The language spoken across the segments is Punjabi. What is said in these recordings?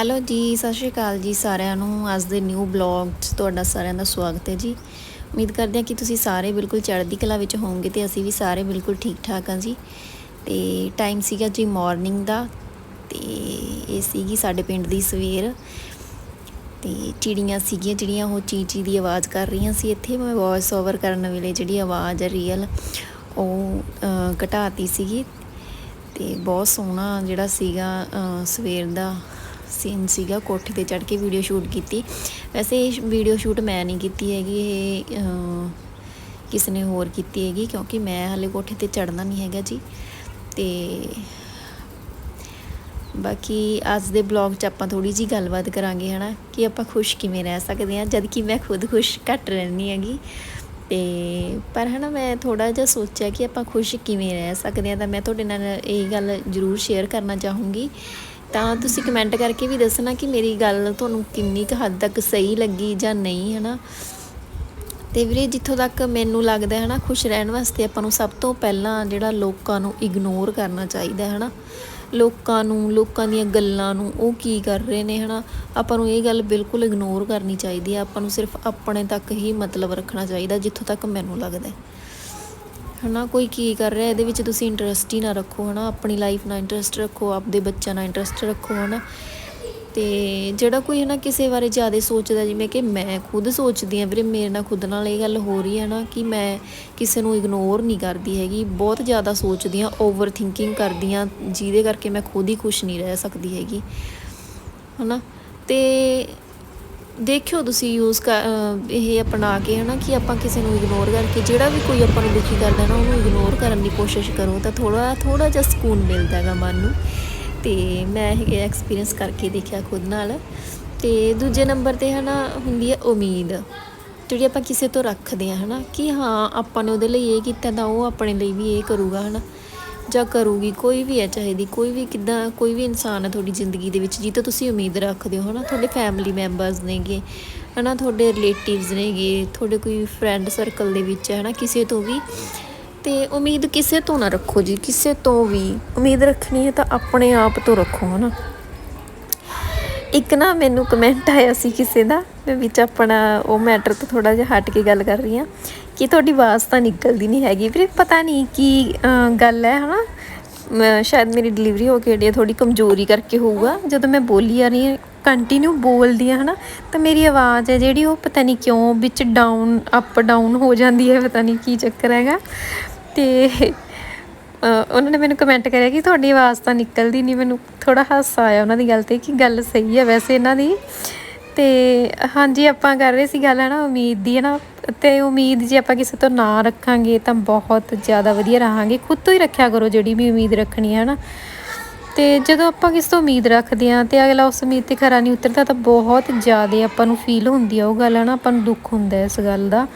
ਹੈਲੋ ਜੀ, ਸਤਿ ਸ਼੍ਰੀ ਅਕਾਲ ਜੀ ਸਾਰਿਆਂ ਨੂੰ। ਅੱਜ ਦੇ ਨਿਊ ਬਲੌਗ 'ਚ ਤੁਹਾਡਾ ਸਾਰਿਆਂ ਦਾ ਸਵਾਗਤ ਹੈ ਜੀ। ਉਮੀਦ ਕਰਦੇ ਹਾਂ ਕਿ ਤੁਸੀਂ ਸਾਰੇ ਬਿਲਕੁਲ ਚੜ੍ਹਦੀ ਕਲਾ ਵਿੱਚ ਹੋਵੋਗੇ ਤੇ ਅਸੀਂ ਵੀ ਸਾਰੇ ਬਿਲਕੁਲ ਠੀਕ ਠਾਕ ਹਾਂ ਜੀ। ਤੇ ਟਾਈਮ ਸੀਗਾ ਜੀ ਮਾਰਨਿੰਗ ਦਾ ਤੇ ਇਹ ਸੀਗੀ ਸਾਡੇ ਪਿੰਡ ਦੀ ਸਵੇਰ। ਤੇ ਚਿੜੀਆਂ ਸੀਗੀਆਂ ਜਿਹੜੀਆਂ ਉਹ ਚੀ ਚੀ ਦੀ ਆਵਾਜ਼ ਕਰ ਰਹੀਆਂ ਸੀ। ਇੱਥੇ ਮੈਂ ਵੌਇਸ ਓਵਰ ਕਰਨ ਵੇਲੇ ਜਿਹੜੀ ਆਵਾਜ਼ ਹੈ ਰੀਅਲ ਉਹ ਘਟਾਤੀ ਸੀਗੀ। ਤੇ ਬਹੁਤ ਸੋਹਣਾ ਜਿਹੜਾ ਸੀਗਾ ਸਵੇਰ ਦਾ ਸੀਨ ਸੀਗਾ, ਕੋਠੇ ਤੇ ਚੜ੍ਹ ਕੇ ਵੀਡੀਓ ਸ਼ੂਟ ਕੀਤੀ। ਵੈਸੇ ਇਹ ਵੀਡੀਓ ਸ਼ੂਟ ਮੈਂ ਨਹੀਂ ਕੀਤੀ ਹੈਗੀ, ਇਹ ਕਿਸੇ ਨੇ ਹੋਰ ਕੀਤੀ ਹੈਗੀ, ਕਿਉਂਕਿ ਮੈਂ ਹਲੇ ਕੋਠੇ ਤੇ ਚੜ੍ਹਨਾ ਨਹੀਂ ਹੈਗਾ ਜੀ। ਤੇ ਬਾਕੀ ਅੱਜ ਦੇ ਬਲੌਗ 'ਚ ਆਪਾਂ ਥੋੜੀ ਜੀ ਗੱਲਬਾਤ ਕਰਾਂਗੇ, ਹਨਾ, ਕਿ ਆਪਾਂ ਖੁਸ਼ ਕਿਵੇਂ ਰਹਿ ਸਕਦੇ ਹਾਂ, ਜਦ ਕਿ ਮੈਂ ਖੁਦ ਖੁਸ਼ ਘੱਟ ਰਹਿੰਦੀ ਹੈਗੀ। ਤੇ, ਪਰ ਹਨਾ, ਮੈਂ ਥੋੜਾ ਜਿਹਾ ਸੋਚਿਆ ਕਿ ਆਪਾਂ ਖੁਸ਼ ਕਿਵੇਂ ਰਹਿ ਸਕਦੇ ਹਾਂ, ਤਾਂ ਮੈਂ ਤੁਹਾਡੇ ਨਾਲ ਇਹ ਗੱਲ ਜ਼ਰੂਰ ਸ਼ੇਅਰ ਕਰਨਾ ਚਾਹੂੰਗੀ। ਤਾਂ ਤੁਸੀਂ ਕਮੈਂਟ ਕਰਕੇ ਵੀ ਦੱਸਣਾ ਕਿ ਮੇਰੀ ਗੱਲ ਤੁਹਾਨੂੰ ਕਿੰਨੀ ਕੁ ਹੱਦ ਤੱਕ ਸਹੀ ਲੱਗੀ ਜਾਂ ਨਹੀਂ ਹੈ ਨਾ ਤੇ ਵੀਰੇ, ਜਿੱਥੋਂ ਤੱਕ ਮੈਨੂੰ ਲੱਗਦਾ ਹੈ ਨਾ, ਖੁਸ਼ ਰਹਿਣ ਵਾਸਤੇ ਆਪਾਂ ਨੂੰ ਸਭ ਤੋਂ ਪਹਿਲਾਂ ਜਿਹੜਾ ਲੋਕਾਂ ਨੂੰ ਇਗਨੋਰ ਕਰਨਾ ਚਾਹੀਦਾ ਹੈ ਨਾ ਲੋਕਾਂ ਨੂੰ, ਲੋਕਾਂ ਦੀਆਂ ਗੱਲਾਂ ਨੂੰ ਉਹ ਕੀ ਕਰ ਰਹੇ ਨੇ, ਹਨਾ? ਆਪਾਂ ਨੂੰ ਇਹ ਗੱਲ ਬਿਲਕੁਲ ਇਗਨੋਰ ਕਰਨੀ ਚਾਹੀਦੀ ਹੈ। ਆਪਾਂ ਨੂੰ ਸਿਰਫ ਆਪਣੇ ਤੱਕ ਹੀ ਮਤਲਬ ਰੱਖਣਾ ਚਾਹੀਦਾ, ਜਿੱਥੋਂ ਤੱਕ ਮੈਨੂੰ ਲੱਗਦਾ ਹਨਾ, ਕੋਈ ਕੀ ਕਰ ਰਿਹਾ, ਇਹਦੇ ਵਿੱਚ ਤੁਸੀਂ ਇੰਟਰਸਟ ਹੀ ਨਾ ਰੱਖੋ ਹਨਾ, ਆਪਣੀ ਲਾਈਫ ਨਾਲ ਇੰਟਰਸਟ ਰੱਖੋ, ਆਪਦੇ ਬੱਚਿਆਂ ਨਾਲ ਇੰਟਰਸਟ ਰੱਖੋ ਹਨਾ। ਤੇ ਜਿਹੜਾ ਕੋਈ ਹਨਾ, ਕਿਸੇ ਬਾਰੇ ਜ਼ਿਆਦਾ ਸੋਚਦਾ, ਜਿਵੇਂ ਕਿ ਮੈਂ ਖੁਦ ਸੋਚਦੀ ਆ ਵੀਰੇ ਮੇਰੇ ਨਾਲ ਖੁਦ ਨਾਲ ਇਹ ਗੱਲ ਹੋ ਰਹੀ ਹੈ ਨਾ, ਕਿ ਮੈਂ ਕਿਸੇ ਨੂੰ ਇਗਨੋਰ ਨਹੀਂ ਕਰਦੀ ਹੈਗੀ, ਬਹੁਤ ਜ਼ਿਆਦਾ ਸੋਚਦੀ ਆ ਓਵਰ ਥਿੰਕਿੰਗ ਕਰਦੀ ਆ ਜਿਹਦੇ ਕਰਕੇ ਮੈਂ ਖੁਦ ਹੀ ਖੁਸ਼ ਨਹੀਂ ਰਹਿ ਸਕਦੀ ਹੈਗੀ, ਹਨਾ। ਤੇ ਦੇਖਿਓ ਤੁਸੀਂ ਯੂਜ਼ ਇਹ ਅਪਣਾ ਕੇ ਹਨਾ ਕਿ ਆਪਾਂ ਕਿਸੇ ਨੂੰ ਇਗਨੋਰ ਕਰਕੇ ਜਿਹੜਾ ਵੀ ਕੋਈ ਆਪਾਂ ਨੂੰ ਦੁਖੀ ਕਰਦਾ ਨਾ ਉਹਨੂੰ ਇਗਨੋਰ ਕਰਨ ਦੀ ਕੋਸ਼ਿਸ਼ ਕਰੋ ਤਾਂ ਥੋੜਾ ਥੋੜਾ ਜਿਹਾ ਸਕੂਨ ਮਿਲਦਾ ਹੈਗਾ ਮਨ ਨੂੰ। ਤੇ ਮੈਂ ਇਹ ਐਕਸਪੀਰੀਅੰਸ ਕਰਕੇ ਦੇਖਿਆ ਖੁਦ ਨਾਲ। ਤੇ ਦੂਜੇ ਨੰਬਰ ਤੇ ਹਨਾ ਹੁੰਦੀ ਹੈ ਉਮੀਦ। ਜਿਹੜੀ ਆਪਾਂ ਕਿਸੇ ਤੋਂ ਰੱਖਦੇ ਆ ਹਨਾ ਕਿ ਹਾਂ ਆਪਾਂ ਨੇ ਉਹਦੇ ਲਈ ਇਹ ਕੀਤਾ ਤਾਂ ਉਹ ਆਪਣੇ ਲਈ ਵੀ ਇਹ ਕਰੂਗਾ ਹਨਾ। ਜਾਂ ਕਰੂਗੀ, ਕੋਈ ਵੀ ਹੈ ਚਾਹੇ ਦੀ, ਕੋਈ ਵੀ ਕਿੱਦਾਂ, ਕੋਈ ਵੀ ਇਨਸਾਨ ਹੈ ਤੁਹਾਡੀ ਜ਼ਿੰਦਗੀ ਦੇ ਵਿੱਚ ਜਿਹ ਤੋਂ ਤੁਸੀਂ ਉਮੀਦ ਰੱਖਦੇ ਹੋ, ਹਨਾ? ਤੁਹਾਡੇ ਫੈਮਿਲੀ ਮੈਂਬਰਸ ਨੇਗੇ, ਹਨਾ? ਤੁਹਾਡੇ ਰਿਲੇਟਿਵਸ ਨੇਗੇ, ਤੁਹਾਡੇ ਕੋਈ ਫਰੈਂਡ ਸਰਕਲ ਦੇ ਵਿੱਚ ਹੈ, ਹਨਾ? ਕਿਸੇ ਤੋਂ ਵੀ। ਤੇ ਉਮੀਦ ਕਿਸੇ ਤੋਂ ਨਾ ਰੱਖੋ ਜੀ, ਕਿਸੇ ਤੋਂ ਵੀ। ਉਮੀਦ ਰੱਖਣੀ ਹੈ ਤਾਂ ਆਪਣੇ ਆਪ ਤੋਂ ਰੱਖੋ, ਹਨਾ? ਇੱਕ ਨਾ ਮੈਨੂੰ ਕਮੈਂਟ ਆਇਆ ਸੀ ਕਿਸੇ ਦਾ, ਮੈਂ ਵਿੱਚ ਆਪਣਾ ਉਹ ਮੈਟਰ ਤੋਂ ਥੋੜਾ ਜਿਹਾ ਹਟ ਕੇ ਗੱਲ ਕਰ ਰਹੀ ਹਾਂ, ਕਿ ਤੁਹਾਡੀ ਆਵਾਜ਼ ਤਾਂ ਨਿਕਲਦੀ ਨਹੀਂ ਹੈਗੀ। ਵੀਰੇ, ਪਤਾ ਨਹੀਂ ਕੀ ਗੱਲ ਹੈ, ਹਨਾ? ਮੈਂ- ਸ਼ਾਇਦ ਮੇਰੀ ਡਿਲੀਵਰੀ ਹੋ ਕੇ ਡੇ ਥੋੜੀ ਕਮਜ਼ੋਰੀ ਕਰਕੇ ਹੋਊਗਾ। ਜਦੋਂ ਮੈਂ ਬੋਲੀ ਆ ਰਹੀ ਹਾਂ ਕੰਟੀਨਿਊ ਬੋਲਦੀ ਆ ਹਨਾ? ਤਾਂ ਮੇਰੀ ਆਵਾਜ਼ ਹੈ ਜਿਹੜੀ, ਉਹ ਪਤਾ ਨਹੀਂ ਕਿਉਂ ਵਿੱਚ ਡਾਊਨ ਅਪ ਡਾਊਨ ਹੋ ਜਾਂਦੀ ਹੈ, ਪਤਾ ਨਹੀਂ ਕੀ ਚੱਕਰ ਹੈਗਾ। ਤੇ ਉਹਨਾਂ ਨੇ ਮੈਨੂੰ ਕਮੈਂਟ ਕਰਿਆ ਕਿ ਤੁਹਾਡੀ ਆਵਾਜ਼ ਤਾਂ ਨਿਕਲਦੀ ਨਹੀਂ, ਮੈਨੂੰ ਥੋੜਾ ਹਾਸਾ ਆਇਆ ਉਹਨਾਂ ਦੀ ਗੱਲ ਤੇ ਕਿ ਗੱਲ ਸਹੀ ਹੈ ਵੈਸੇ ਇਹਨਾਂ ਦੀ। ਤੇ ਹਾਂਜੀ, ਆਪਾਂ ਕਰ ਰਹੇ ਸੀ ਗੱਲ, ਹੈ ਨਾ, ਉਮੀਦ ਦੀ, ਹੈ ਨਾ। ਤੇ ਉਮੀਦ ਜੇ ਆਪਾਂ ਕਿਸੇ ਤੋਂ ਨਾ ਰੱਖਾਂਗੇ ਤਾਂ ਬਹੁਤ ਜ਼ਿਆਦਾ ਵਧੀਆ ਰਹਾਂਗੇ। ਖੁਦ ਤੋਂ ਹੀ ਰੱਖਿਆ ਕਰੋ ਜਿਹੜੀ ਵੀ ਉਮੀਦ ਰੱਖਣੀ ਹੈ ਨਾ। ਤੇ ਜਦੋਂ ਆਪਾਂ ਕਿਸੇ ਤੋਂ ਉਮੀਦ ਰੱਖਦੇ ਆ ਤੇ ਅਗਲਾ ਉਸ ਉਮੀਦ ਤੇ ਖਰਾ ਨਹੀਂ ਉਤਰਦਾ ਤਾਂ ਬਹੁਤ ਜ਼ਿਆਦਾ ਆਪਾਂ ਨੂੰ ਫੀਲ ਹੁੰਦੀ ਆ ਉਹ ਗੱਲ, ਹੈ ਨਾ। ਆਪਾਂ ਨੂੰ ਦੁੱਖ ਹੁੰਦਾ ਇਸ ਗੱਲ ਦਾ।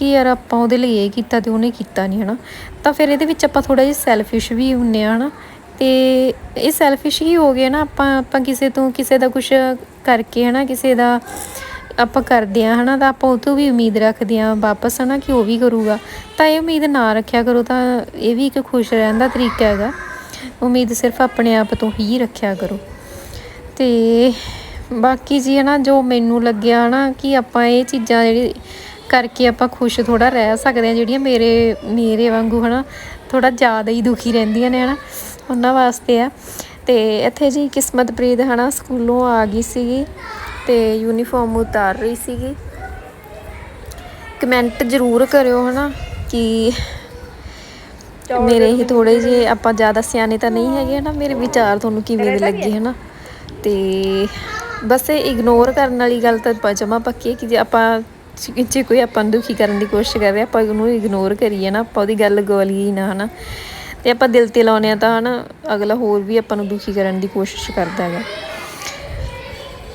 ਕਿ ਯਾਰ ਆਪਾਂ ਉਹਦੇ ਲਈ ਇਹ ਕੀਤਾ ਤੇ ਉਹਨੇ ਕੀਤਾ ਨਹੀਂ ਹਨਾ? ਤਾਂ ਫਿਰ ਇਹਦੇ ਵਿੱਚ ਆਪਾਂ ਥੋੜਾ ਜਿਹਾ ਸੈਲਫਿਸ਼ ਵੀ ਹੁੰਨੇ ਆ, ਹਨਾ? ਤੇ ਇਹ ਸੈਲਫਿਸ਼ ਹੀ ਹੋ ਗਿਆ ਨਾ, ਆਪਾਂ ਆਪਾਂ ਕਿਸੇ ਤੋਂ ਕਿਸੇ ਦਾ ਕੁਝ ਕਰਕੇ, ਹਨਾ? ਕਿਸੇ ਦਾ ਆਪਾਂ ਕਰਦੇ ਆ, ਹਨਾ? ਤਾਂ ਆਪਾਂ ਉਹ ਤੋਂ ਵੀ ਉਮੀਦ ਰੱਖਦੇ ਆ ਵਾਪਸ, ਹਨਾ? ਕਿ ਉਹ ਵੀ ਕਰੂਗਾ। ਤਾਂ ਇਹ ਉਮੀਦ ਨਾ ਰੱਖਿਆ ਕਰੋ ਤਾਂ ਇਹ ਵੀ ਇੱਕ ਖੁਸ਼ ਰਹਿਣ ਦਾ ਤਰੀਕਾ ਹੈਗਾ। ਉਮੀਦ ਸਿਰਫ ਆਪਣੇ ਆਪ ਤੋਂ ਹੀ ਰੱਖਿਆ ਕਰੋ। ਤੇ ਬਾਕੀ ਜੀ ਹੈ ਨਾ ਜੋ ਮੈਨੂੰ ਲੱਗਿਆ ਨਾ ਕਿ ਆਪਾਂ ਇਹ ਚੀਜ਼ਾਂ ਜਿਹੜੀ ਕਰਕੇ ਆਪਾਂ ਖੁਸ਼ ਥੋੜਾ ਰਹਿ ਸਕਦੇ ਹਾਂ, ਜਿਹੜੀਆਂ ਮੇਰੇ ਮੇਰੇ ਵਾਂਗੂ ਹਨਾ ਥੋੜਾ ਜ਼ਿਆਦਾ ਹੀ ਦੁਖੀ ਰਹਿੰਦੀਆਂ ਨੇ ਹਨਾ, ਉਹਨਾਂ ਵਾਸਤੇ ਆ। ਤੇ ਇੱਥੇ ਜੀ ਕਿਸਮਤ ਪ੍ਰੀਤ ਹਨਾ ਸਕੂਲੋਂ ਆ ਗਈ ਸੀਗੀ ਤੇ ਯੂਨੀਫਾਰਮ ਉਤਾਰ ਰਹੀ ਸੀਗੀ। ਕਮੈਂਟ ਜ਼ਰੂਰ ਕਰਿਓ ਹਨਾ ਕਿ ਮੇਰੇ ਹੀ ਥੋੜੇ ਜਿਹੇ ਆਪਾਂ ਜ਼ਿਆਦਾ ਸਿਆਣੇ ਤਾਂ ਨਹੀਂ ਹੈਗੇ ਹਨਾ, ਮੇਰੇ ਵਿਚਾਰ ਤੁਹਾਨੂੰ ਕਿਵੇਂ ਦੇ ਲੱਗੇ ਹਨਾ। ਤੇ ਬਸ ਇਹ ਇਗਨੋਰ ਕਰਨ ਵਾਲੀ ਗੱਲ ਤਾਂ ਆਪਾਂ ਜਮਾ ਪੱਕੀ ਕਿ ਜੇ ਆਪਾਂ ਜੇ- ਕੋਈ ਆਪਾਂ ਨੂੰ ਦੁਖੀ ਕਰਨ ਦੀ ਕੋਸ਼ਿਸ਼ ਕਰ ਰਿਹਾ, ਆਪਾਂ ਉਹਨੂੰ ਇਗਨੋਰ ਕਰੀਏ ਨਾ, ਆਪਾਂ ਉਹਦੀ ਗੱਲ ਗੋਲੀਏ ਨਾ, ਹਨਾ। ਤੇ ਆਪਾਂ ਦਿਲ ਤੇ ਲਾਉਨੇ ਆ ਤਾਂ, ਹਨਾ, ਅਗਲਾ ਹੋਰ ਵੀ ਆਪਾਂ ਨੂੰ ਦੁਖੀ ਕਰਨ ਦੀ ਕੋਸ਼ਿਸ਼ ਕਰਦਾ ਹੈਗਾ।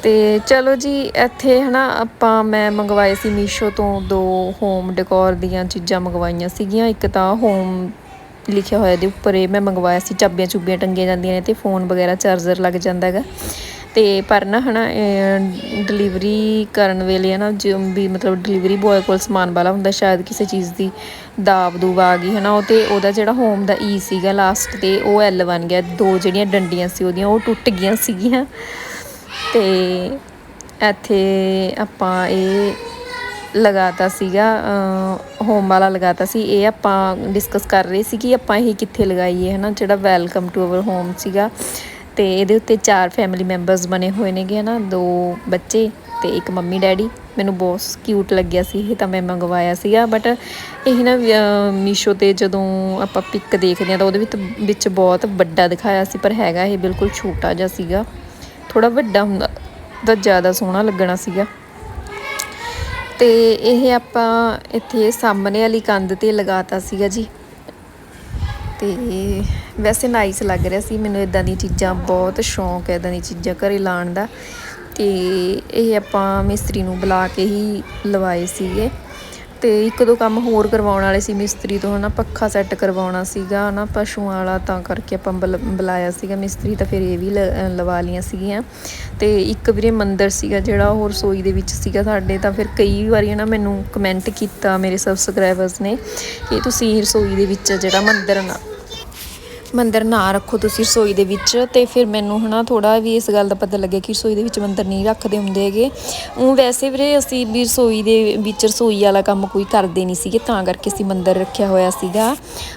ਤੇ ਚਲੋ ਜੀ, ਇੱਥੇ, ਹਨਾ, ਆਪਾਂ ਮੈਂ ਮੰਗਵਾਏ ਸੀ ਮੀਸ਼ੋ ਤੋਂ ਦੋ ਹੋਮ ਡੈਕੋਰ ਦੀਆਂ ਚੀਜ਼ਾਂ ਮੰਗਵਾਈਆਂ ਸੀਗੀਆਂ। ਇੱਕ ਤਾਂ ਹੋਮ ਲਿਖਿਆ ਹੋਇਆ ਦੇ ਉੱਪਰ ਇਹ ਮੈਂ ਮੰਗਵਾਇਆ ਸੀ, ਚਾਬੀਆਂ ਚੁੱਬੀਆਂ ਟੰਗੀਆਂ ਜਾਂਦੀਆਂ ਨੇ ਤੇ ਫੋਨ ਵਗੈਰਾ ਚਾਰਜਰ ਲੱਗ ਜਾਂਦਾ ਹੈਗਾ। ਤੇ ਪਰ ਨਾ ਹਨਾ ਡਿਲੀਵਰੀ ਕਰਨ ਵੇਲੇ ਨਾ ਜੋ ਵੀ ਮਤਲਬ ਡਿਲੀਵਰੀ ਬॉय ਕੋਲ ਸਮਾਨ ਵਾਲਾ ਹੁੰਦਾ, ਸ਼ਾਇਦ ਕਿਸੇ ਚੀਜ਼ ਦੀ ਦਾਬ ਦੂਬ ਆ ਗਈ ਹਨਾ, ਉਹ ਤੇ ਉਹਦਾ ਜਿਹੜਾ ਹੋਮ ਦਾ ਈ ਸੀਗਾ ਲਾਸਟ ਤੇ ਉਹ ਐਲ ਬਣ ਗਿਆ, ਦੋ ਜਿਹੜੀਆਂ ਡੰਡੀਆਂ ਸੀ ਉਹਦੀਆਂ, ਉਹ ਟੁੱਟ ਗਈਆਂ ਸੀਗੀਆਂ। ਤੇ ਇੱਥੇ ਆਪਾਂ ਇਹ ਲਗਾਤਾ ਸੀਗਾ ਹੋਮ ਵਾਲਾ ਲਗਾਤਾ ਸੀ, ਇਹ ਆਪਾਂ ਡਿਸਕਸ ਕਰ ਰਹੇ ਸੀ ਕਿ ਆਪਾਂ ਇਹ ਕਿੱਥੇ ਲਗਾਈਏ ਹਨਾ, ਜਿਹੜਾ ਵੈਲਕਮ ਟੂ ਆਵਰ ਹੋਮ ਸੀਗਾ। ਤੇ ਇਹਦੇ ਉੱਤੇ ਚਾਰ ਫੈਮਿਲੀ ਮੈਂਬਰਸ ਬਣੇ ਹੋਏ ਨੇਗੇ ਹਨਾ, ਦੋ ਬੱਚੇ ਤੇ ਇੱਕ ਮੰਮੀ ਡੈਡੀ। ਮੈਨੂੰ ਬਹੁਤ ਕਿਊਟ ਲੱਗਿਆ ਸੀ, ਇਹ ਤਾਂ ਮੈਂ ਮੰਗਵਾਇਆ ਸੀਗਾ ਬਟ ਇਹ ਨਾ ਮੀਸ਼ੋ ਤੇ ਜਦੋਂ ਆਪਾਂ ਪਿਕ ਦੇਖਦੇ ਆ ਤਾਂ ਉਹਦੇ ਵਿੱਚ ਵਿੱਚ ਬਹੁਤ ਵੱਡਾ ਦਿਖਾਇਆ ਸੀ, ਪਰ ਹੈਗਾ ਇਹ ਬਿਲਕੁਲ ਛੋਟਾ ਜਿਹਾ ਸੀਗਾ। ਥੋੜਾ ਵੱਡਾ ਹੁੰਦਾ, ਤਾਂ ਜ਼ਿਆਦਾ ਸੋਹਣਾ ਲੱਗਣਾ ਸੀਗਾ। ਤੇ ਇਹ ਆਪਾਂ ਇੱਥੇ ਸਾਹਮਣੇ ਵਾਲੀ ਕੰਧ ਤੇ ਲਗਾਤਾ ਸੀਗਾ ਜੀ। ਤੇ ਵੈਸੇ ਨਾਈਸ ਲੱਗ ਰਿਹਾ ਸੀ, ਮੈਨੂੰ ਇਦਾਂ ਦੀਆਂ ਚੀਜ਼ਾਂ ਬਹੁਤ ਸ਼ੌਂਕ ਹੈ ਇਦਾਂ ਦੀਆਂ ਚੀਜ਼ਾਂ ਘਰੇ ਲਾਉਣ ਦਾ। ਤੇ ਇਹ ਆਪਾਂ ਮਿਸਤਰੀ ਨੂੰ ਬੁਲਾ ਕੇ ਹੀ ਲਵਾਏ ਸੀਗੇ। ਤੇ ਇੱਕ ਦੋ ਕੰਮ ਹੋਰ ਕਰਵਾਉਣ ਵਾਲੇ ਸੀ, ਮਿਸਤਰੀ ਤੋਂ ਹਨਾ ਪੱਖਾ ਸੈੱਟ ਕਰਵਾਉਣਾ ਸੀਗਾ, ਹਨਾ ਪਸ਼ੂਆਂ ਵਾਲਾ ਤਾਂ ਕਰਕੇ ਆਪਾਂ ਬੁਲ- ਬੁਲਾਇਆ ਸੀਗਾ। ਮਿਸਤਰੀ ਤਾਂ ਫਿਰ ਇਹ ਵੀ ਲ- ਲਵਾ ਲੀਆਂ ਸੀਗੀਆਂ। ਤੇ ਇੱਕ ਵੀਰੇ ਮੰਦਰ ਸੀਗਾ ਜਿਹੜਾ ਉਹ ਰਸੋਈ ਦੇ ਵਿੱਚ ਸੀਗਾ ਸਾਡੇ, ਤਾਂ ਫਿਰ ਕਈ ਵਾਰੀ ਨਾ ਮੈਨੂੰ ਕਮੈਂਟ ਕੀਤਾ ਮੇਰੇ ਸਬਸਕ੍ਰਾਈਬਰਸ ਨੇ ਕਿ ਤੁਸੀਂ ਰਸੋਈ ਦੇ ਵਿੱਚ ਜਿਹੜਾ ਮੰਦਰ ਨਾ ਮੰਦਰ ਨਾ ਰੱਖੋ ਤੁਸੀਂ ਰਸੋਈ ਦੇ ਵਿੱਚ। ਤੇ ਫਿਰ ਮੈਨੂੰ ਹਨਾ ਥੋੜਾ ਵੀ ਇਸ ਗੱਲ ਦਾ ਪਤਾ ਲੱਗਿਆ ਕਿ ਰਸੋਈ ਦੇ ਵਿੱਚ ਮੰਦਰ ਨਹੀਂ ਰੱਖਦੇ ਹੁੰਦੇ ਹੈਗੇ। ਉਹ ਵੈਸੇ ਵੀਰੇ ਅਸੀਂ ਵੀ ਰਸੋਈ ਦੇ ਵਿੱਚ ਰਸੋਈ ਵਾਲਾ ਕੰਮ ਕੋਈ ਕਰਦੇ ਨਹੀਂ ਸੀਗੇ, ਤਾਂ ਕਰਕੇ ਅਸੀਂ ਮੰਦਰ ਰੱਖਿਆ ਹੋਇਆ ਸੀਗਾ।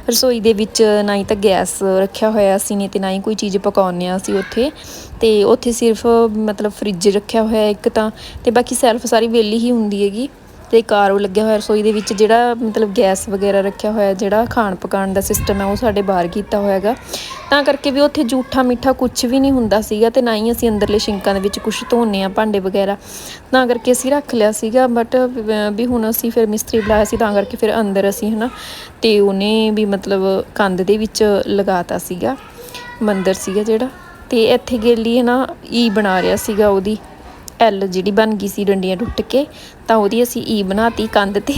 ਰਸੋਈ ਦੇ ਵਿੱਚ ਨਾ ਹੀ ਤਾਂ ਗੈਸ ਰੱਖਿਆ ਹੋਇਆ ਸੀ, ਨਹੀਂ ਤੇ ਨਾ ਹੀ ਕੋਈ ਚੀਜ਼ ਪਕਾਉਂਦੇ ਆ ਅਸੀਂ ਉੱਥੇ। ਤੇ ਉੱਥੇ ਸਿਰਫ ਮਤਲਬ ਫ੍ਰਿਜ ਰੱਖਿਆ ਹੋਇਆ ਇੱਕ ਤਾਂ, ਤੇ ਬਾਕੀ ਸੈਲਫ ਸਾਰੀ ਵੇਲੀ ਹੀ ਹੁੰਦੀ ਹੈਗੀ। ਤੇ ਕਾਰੋ ਲੱਗਿਆ ਹੋਇਆ ਰਸੋਈ ਦੇ ਵਿੱਚ, ਜਿਹੜਾ ਮਤਲਬ ਗੈਸ ਵਗੈਰਾ ਰੱਖਿਆ ਹੋਇਆ, ਜਿਹੜਾ ਖਾਣ ਪਕਾਉਣ ਦਾ ਸਿਸਟਮ ਹੈ, ਉਹ ਸਾਡੇ ਬਾਹਰ ਕੀਤਾ ਹੋਇਆ ਹੈਗਾ। ਤਾਂ ਕਰਕੇ ਵੀ ਉੱਥੇ ਜੂਠਾ ਮਿੱਠਾ ਕੁਝ ਵੀ ਨਹੀਂ ਹੁੰਦਾ ਸੀਗਾ ਤੇ ਨਾ ਹੀ ਅਸੀਂ ਅੰਦਰਲੇ ਸ਼ਿੰਕਾਂ ਦੇ ਵਿੱਚ ਕੁਝ ਧੋਨੇ ਆ, ਭਾਂਡੇ ਵਗੈਰਾ। ਤਾਂ ਕਰਕੇ ਅਸੀਂ ਰੱਖ ਲਿਆ ਸੀਗਾ ਬਟ ਵੀ ਹੁਣ ਅਸੀਂ ਫਿਰ ਮਿਸਤਰੀ ਬੁਲਾਇਆ ਸੀ, ਤਾਂ ਕਰਕੇ ਫਿਰ ਅੰਦਰ ਅਸੀਂ ਹਨਾ, ਤੇ ਉਹਨੇ ਵੀ ਮਤਲਬ ਕੰਧ ਦੇ ਵਿੱਚ ਲਗਾਤਾ ਸੀਗਾ, ਮੰਦਰ ਸੀਗਾ ਜਿਹੜਾ। ਤੇ ਇੱਥੇ ਗੇਲੀ ਹੈ ਨਾ ਈ ਬਣਾ ਰਿਹਾ ਸੀਗਾ ਉਹਦੀ। ਐਲ ਜਿਹੜੀ ਬਣ ਗਈ ਸੀ ਡੰਡੀਆਂ ਟੁੱਟ ਕੇ, ਤਾਂ ਉਹਦੀ ਅਸੀਂ ਈ ਬਣਾਤੀ ਕੰਧ ਤੇ।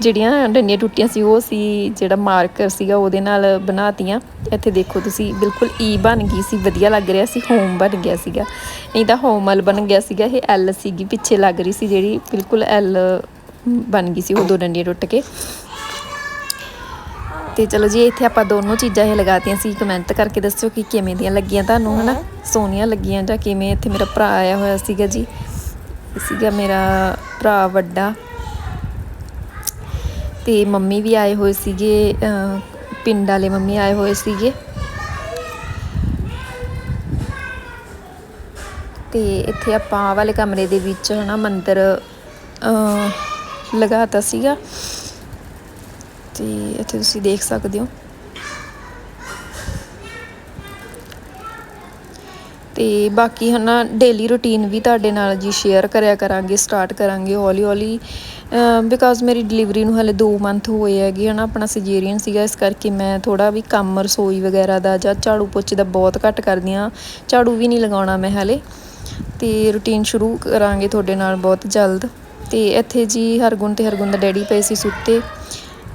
ਜਿਹੜੀਆਂ ਡੰਡੀਆਂ ਟੁੱਟੀਆਂ ਸੀ, ਉਹ ਸੀ ਜਿਹੜਾ ਮਾਰਕਰ ਸੀਗਾ ਉਹਦੇ ਨਾਲ ਬਣਾਤੀਆਂ। ਇੱਥੇ ਦੇਖੋ ਤੁਸੀਂ, ਬਿਲਕੁਲ ਈ ਬਣ ਗਈ ਸੀ, ਵਧੀਆ ਲੱਗ ਰਿਹਾ ਸੀ ਹੋਮ ਬਣ ਗਿਆ ਸੀਗਾ। ਨਹੀਂ ਤਾਂ ਹੋਮਲ ਬਣ ਗਿਆ ਸੀਗਾ, ਇਹ ਐਲ ਸੀਗੀ, ਪਿੱਛੇ ਲੱਗ ਰਹੀ ਸੀ ਜਿਹੜੀ ਬਿਲਕੁਲ ਐਲ ਬਣ ਗਈ ਸੀ, ਉਹ ਦੋ ਡੰਡੀਆਂ ਟੁੱਟ ਕੇ। ਤੇ ਚਲੋ ਜੀ ਇੱਥੇ ਆਪਾਂ ਦੋਨੋਂ ਚੀਜ਼ਾਂ ਇਹ ਲਗਾਤੀਆਂ ਸੀ। ਕਮੈਂਟ ਕਰਕੇ ਦੱਸਿਓ ਕਿ ਕਿਵੇਂ ਦੀਆਂ ਲੱਗੀਆਂ ਤੁਹਾਨੂੰ ਹਨਾ? ਸੋਹਣੀਆਂ ਲੱਗੀਆਂ ਜਾਂ ਕਿਵੇਂ ਇੱਥੇ ਮੇਰਾ ਭਰਾ ਆਇਆ ਹੋਇਆ ਸੀਗਾ ਜੀ? ਸੀਗਾ ਮੇਰਾ ਭਰਾ ਵੱਡਾ। ਤੇ ਮੰਮੀ ਵੀ ਆਏ ਹੋਏ ਸੀਗੇ ਪਿੰਡ ਵਾਲੇ ਮੰਮੀ ਆਏ ਹੋਏ ਸੀਗੇ। ਤੇ ਇੱਥੇ ਆਪਾਂ ਵਾਲੇ ਕਮਰੇ ਦੇ ਵਿੱਚ ਹਨਾ ਮੰਦਰ ਲਗਾਤਾ ਸੀਗਾ। ਤੇ ਇੱਥੇ ਤੁਸੀਂ ਦੇਖ ਸਕਦੇ ਹੋ। ਤੇ ਬਾਕੀ ਹਨਾ ਡੇਲੀ ਰੁਟੀਨ ਵੀ ਤੁਹਾਡੇ ਨਾਲ ਜੀ ਸ਼ੇਅਰ ਕਰਿਆ ਕਰਾਂਗੇ ਸਟਾਰਟ ਕਰਾਂਗੇ ਹੌਲੀ ਹੌਲੀ। ਬਿਕਾਜ਼ ਮੇਰੀ ਡਿਲੀਵਰੀ ਨੂੰ ਹਲੇ 2 ਮੰਥ ਹੋਏ ਹੈਗੇ ਹਨਾ, ਆਪਣਾ ਸਿਜੇਰੀਅਨ ਸੀਗਾ, ਇਸ ਕਰਕੇ ਮੈਂ ਥੋੜਾ ਵੀ ਕੰਮ, ਰਸੋਈ ਵਗੈਰਾ ਦਾ ਜਾਂ ਝਾੜੂ ਪੋਚੇ ਦਾ ਬਹੁਤ ਘੱਟ ਕਰਦੀ ਆ ਝਾੜੂ ਵੀ ਨਹੀਂ ਲਗਾਉਣਾ ਮੈਂ ਹਲੇ। ਤੇ ਰੁਟੀਨ ਸ਼ੁਰੂ ਕਰਾਂਗੇ ਤੁਹਾਡੇ ਨਾਲ ਬਹੁਤ ਜਲਦ। ਤੇ ਇੱਥੇ ਜੀ ਹਰਗੁਣ ਤੇ ਹਰਗੁਣ ਦਾ ਡੈਡੀ ਪਏ ਸੀ ਸੁੱਤੇ।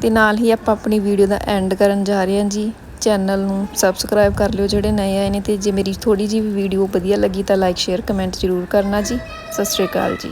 ਤੇ ਨਾਲ ਹੀ ਆਪਾਂ ਆਪਣੀ ਵੀਡੀਓ ਦਾ ਐਂਡ ਕਰਨ ਜਾ ਰਹੇ ਹਾਂ ਜੀ। ਚੈਨਲ ਨੂੰ ਸਬਸਕ੍ਰਾਈਬ ਕਰ ਲਿਓ ਜਿਹੜੇ ਨਏ ਆਏ ਨੇ ਤੇ ਜੇ ਮੇਰੀ ਥੋੜੀ ਜਿਹੀ ਵੀ ਵੀਡੀਓ ਵਧੀਆ ਲੱਗੀ ਤਾਂ ਲਾਈਕ ਸ਼ੇਅਰ ਕਮੈਂਟ ਜ਼ਰੂਰ ਕਰਨਾ ਜੀ। ਸਤਿ ਸ਼੍ਰੀ ਅਕਾਲ ਜੀ।